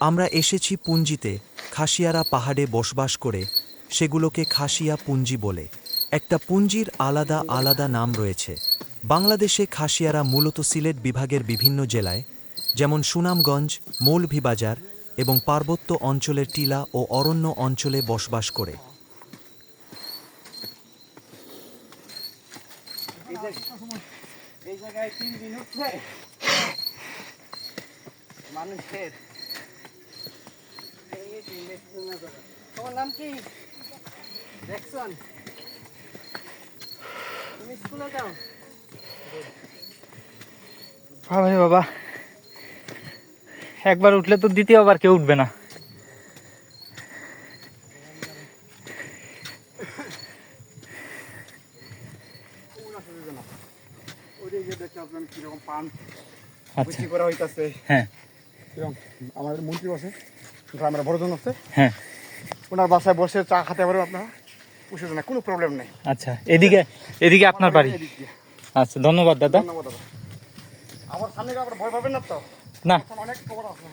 আমরা এসেছি পুঞ্জিতে, খাসিয়ারা পাহাড়ে বসবাস করে, সেগুলোকে খাসিয়া পুঞ্জি বলে। একটা পুঞ্জির আলাদা আলাদা নাম রয়েছে। বাংলাদেশে খাসিয়ারা মূলত সিলেট বিভাগের বিভিন্ন জেলায়, যেমন সুনামগঞ্জ, মৌলভীবাজার এবং পার্বত্য অঞ্চলের টিলা ও অরণ্য অঞ্চলে বসবাস করে। মানুষের। তোমার নাম কি? দেখছন তুমি স্কুলে যাও। বাবা বাবা। একবার উঠলে তো দ্বিতীয়বার কেউ উঠবে না। আচ্ছা। বিক্রি করা হইতাছে? হ্যাঁ। আমাদের মন্ত্রী বসে গ্রামের বড়জন আছে। হ্যাঁ। ওনার বাসায় বসে চা খেতে পারবেন আপনারা? পুষে না কোনো প্রবলেম নেই। আচ্ছা এদিকে এদিকে আপনার বাড়ি। আচ্ছা ধন্যবাদ দাদা। ধন্যবাদ দাদা। আবার সামনে আপনার ভয় পাবেন না তো? না। অনেক খবর আছে।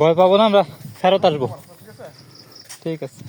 ভয় পাবো না আমরা ফেরত আসব। ঠিক আছে ঠিক আছে।